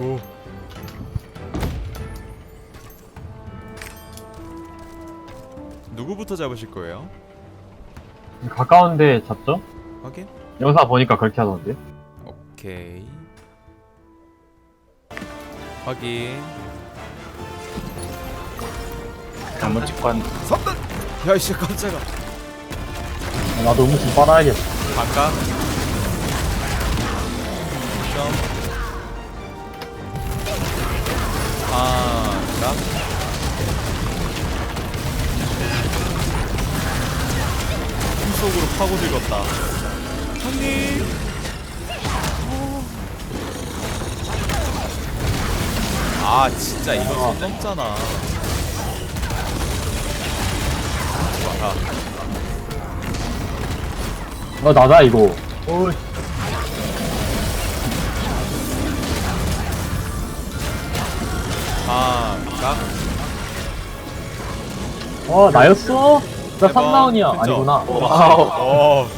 아이고. 누구부터 잡으실 거예요? 가까운데 잡죠? 확인. 영사 보니까 그렇게 하던데. 오케이. 확인. 잘못 찍고 한 선단. 야 이씨 깜짝아. 아, 나도 음식 빨아야겠다. 반가. 점. 아, 자. 속으로 파고들었다. 형님. 어. 아, 진짜 이거 선 넘잖아. 자, 어, 나다, 이거. 오, 아, 자. 어, 나였어? 나 대박. 3라운이야. 그쵸? 아니구나. 와우 어.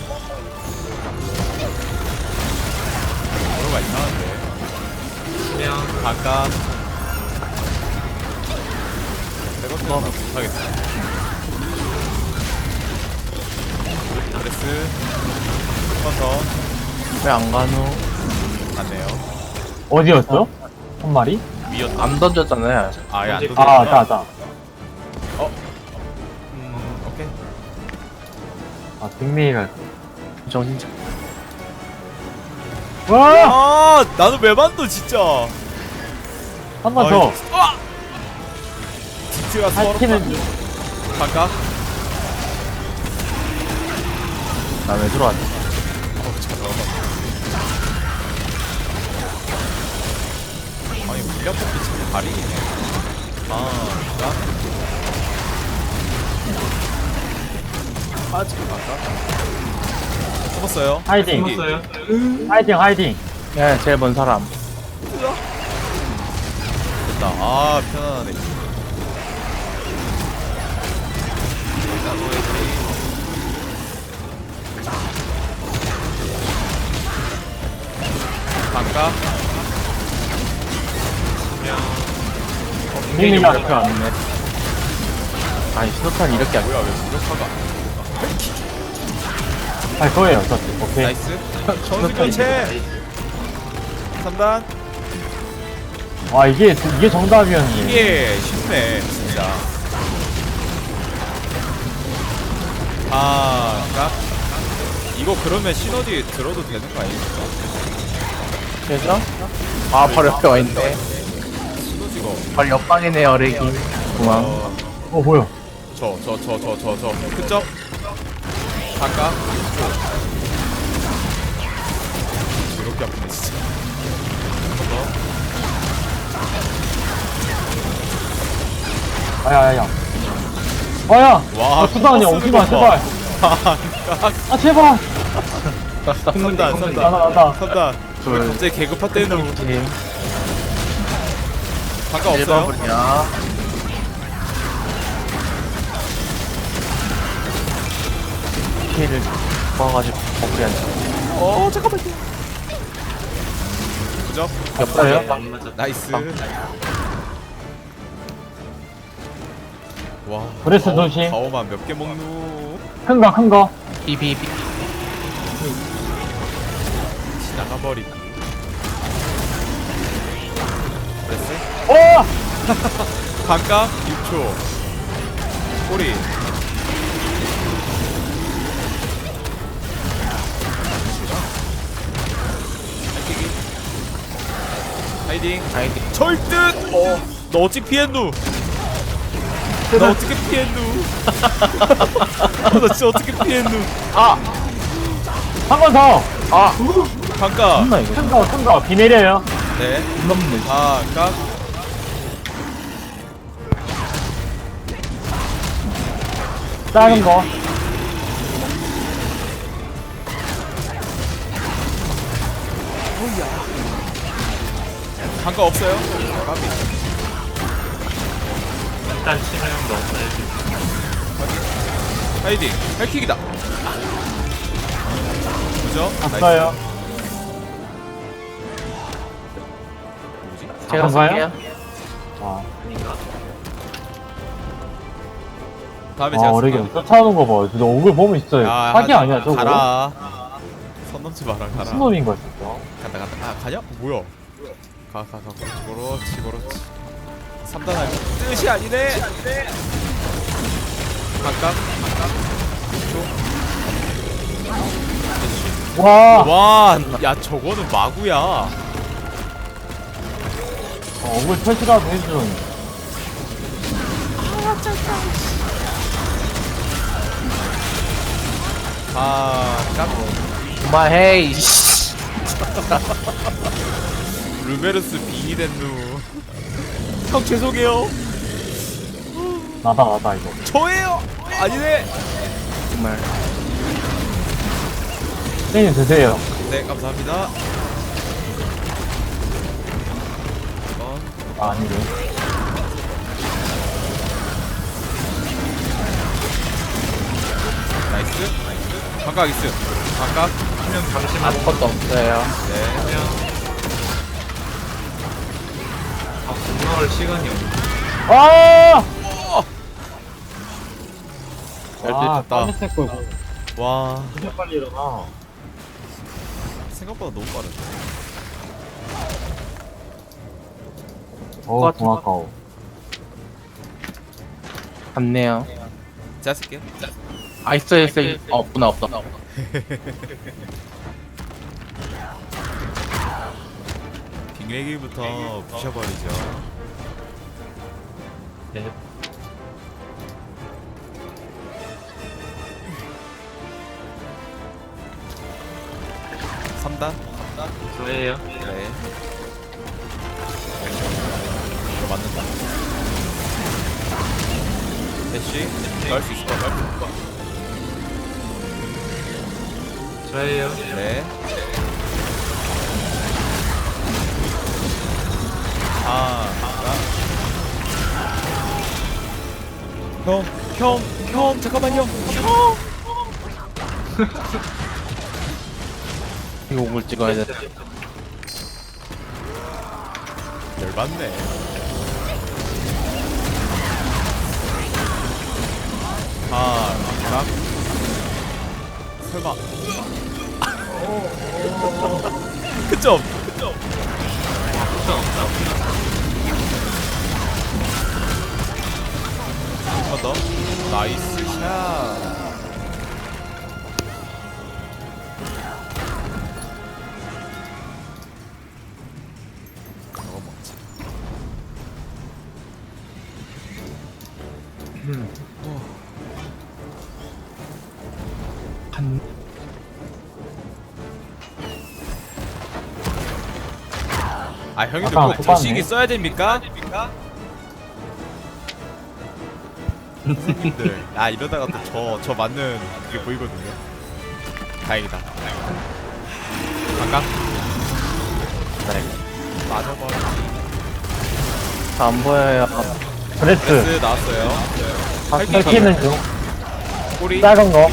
뭐가 이상한데. 그냥 아까 백업도 못하겠어. 그레스 한번더 왜안 가노? 맞네요. 어디였어? 한 마리? 위였. 안 던졌잖아요 아예 안 돼. 아, 자, 자. 음, 오케이. 아, 빅메이가. 정신 차 와! 아, 왜 만도 진짜. 한 번 더. 아! 디트가 서럽다. 할키는, 반가? 나왜 들어왔지? 어, 잠깐만. 아니, 물량 뽑기 참 발이네. 아, 자. 아, 지금 반가? 숨었어요. 하이딩. 숨었어요. 하이딩, 하이딩. 예 제일 먼 사람 됐다. 아, 편안하네. 반가? 빅메이 빅메이가- 이렇게 왔네 아니 신호탄 이렇게 안 뭐야, 왜 무력화가? 할 거예요, 저쪽. 오케이. 나이스. 전수 교체. 3단. 아, 이게, 이게 정답이었네. 이게 쉽네, 진짜. 아, 까 이거 그러면 시너지 들어도 되는 거 아닙니까? 되죠? 아 바로 옆에 와 있네 시너지가. 바로 옆방이네 어레기 공항 어, 어, 뭐야. 저, 저, 저, 저, 저, 저. 그쪽? 반가? 이렇게 아프네, 진짜. 한번 아야, 아야. 아야! 더. 와, 아. 쓰는 오지 마. 제발. 아, 제발. 3단, 나다, 3단. 나다. 3단. 왜 둘. 갑자기 개급파 때는 팀 반가 없어요? 1번이야 키를 뽑아가지고 버블이 안 차. 어, 잠깐만요. 그죠? 없어요? 나이스. 와. 브레스 가오- 조심. 가오만 몇 개 먹누? 큰 거, 큰 거. 비비비 지나가버리. 어! 반가 6초. 꼬리. 할기기. 하이딩. 절듯! 어. 너 어찌 피했누? 너 어떻게 피했누? 너 진짜 어떻게 피했누? 한번 더! 아 거, 큰 거. 비 내려요. 네. 아, 깍. 작은 거. 반가 없어요? 까비. 일단 치명도 없어야지. 하이딩. 헬킥이다. 그죠? 뭐지? 제가? 쓸게요. 아, 아닌가? 다음에 아 제가 어레기 쓸까? 쫓아오는 거 봐. 진짜 얼굴 보면 진짜 야, 사기 하- 아니야 저거? 가라. 선 넘지 마라 가라. 무슨 놈인 거야 진짜. 간다 간다. 아 가냐? 뭐야? 가가 가. 그렇지 그렇지 3단 알고 뜻이 아니네. 각각 와, 와야 저거는 마구야. 어, 얼굴 표시라도 해준. 각각 그만해, 이씨. 루베르스 빙이덴누 형 죄송해요 나다 나다 이거. 저예요 아니네 정말. 땡이 드세요. 네 감사합니다 어, 아, 아니래. 나이스 각각 있음 각각 그냥 잠시만 아무것도 없어요. 네 그냥 아 분노할 시간이 없네 아! 열두 아, 쳤다. 빨리 샜고 와 진짜 빨리 일어나. 생각보다 너무 빠르네 어우, 공 아까워. 갔네요. 제가 쓸게요. 아, 있어요, 있어요. 어, 없구나, 없다. 빅레기부터 부셔버리죠. 네. 3단 저예요. 네. 이거 맞는다 대쉬 넣을 수 있을 것 같아 저예요 네 아, 형, 형, 형, 잠깐만요. 형. 이거 옥을 찍어야 돼. 열받네. 나 설마. 그점. 그점. 한번 더. 나이스 샷. 저 아 형님들 아까 뭐못 저식이 봤네. 써야 됩니까? 형님들 아 이러다가 또 저 저 맞는 그게 보이거든요. 다행이다. 반갑. 네. 맞아버리. 안 보여요. 브레스. S 나왔어요. 팔기 펼치는 중. 꼬리. 작은 거.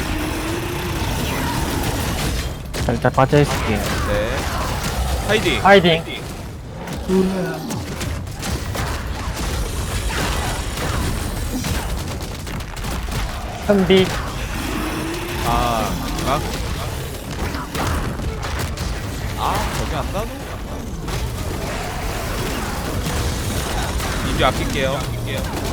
살짝 빠져있을게요. 네. 하이딩. 하이딩. 현비. 아, 아. 아, 저기 안 따도? 인류 아낄게요.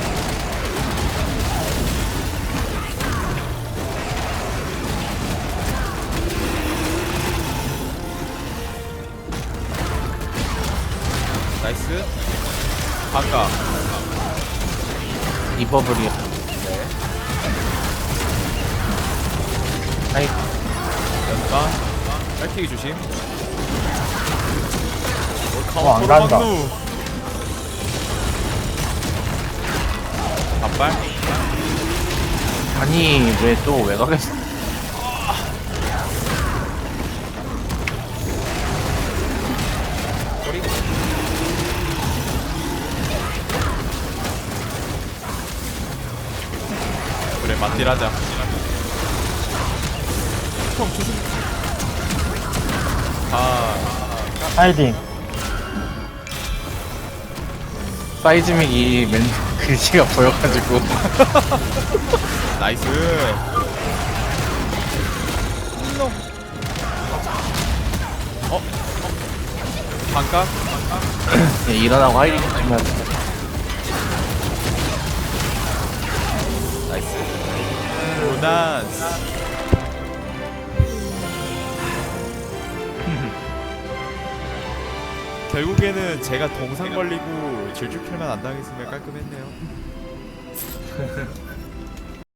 나이스. 아까 리버블이요. 아이, 연가 빨키기 조심. 어, 안 간다. 반발. 아니, 왜 또 외곽에서. 딜하자. 형 조심. 아 하이딩. 사이즈믹 이 맨 글씨가 보여가지고 나이스 어? 어? 반각? 예, 일어나고 하이링 하면 루난스. 결국에는 제가 동상 걸리고 질주 킬만 안 당했으면 깔끔했네요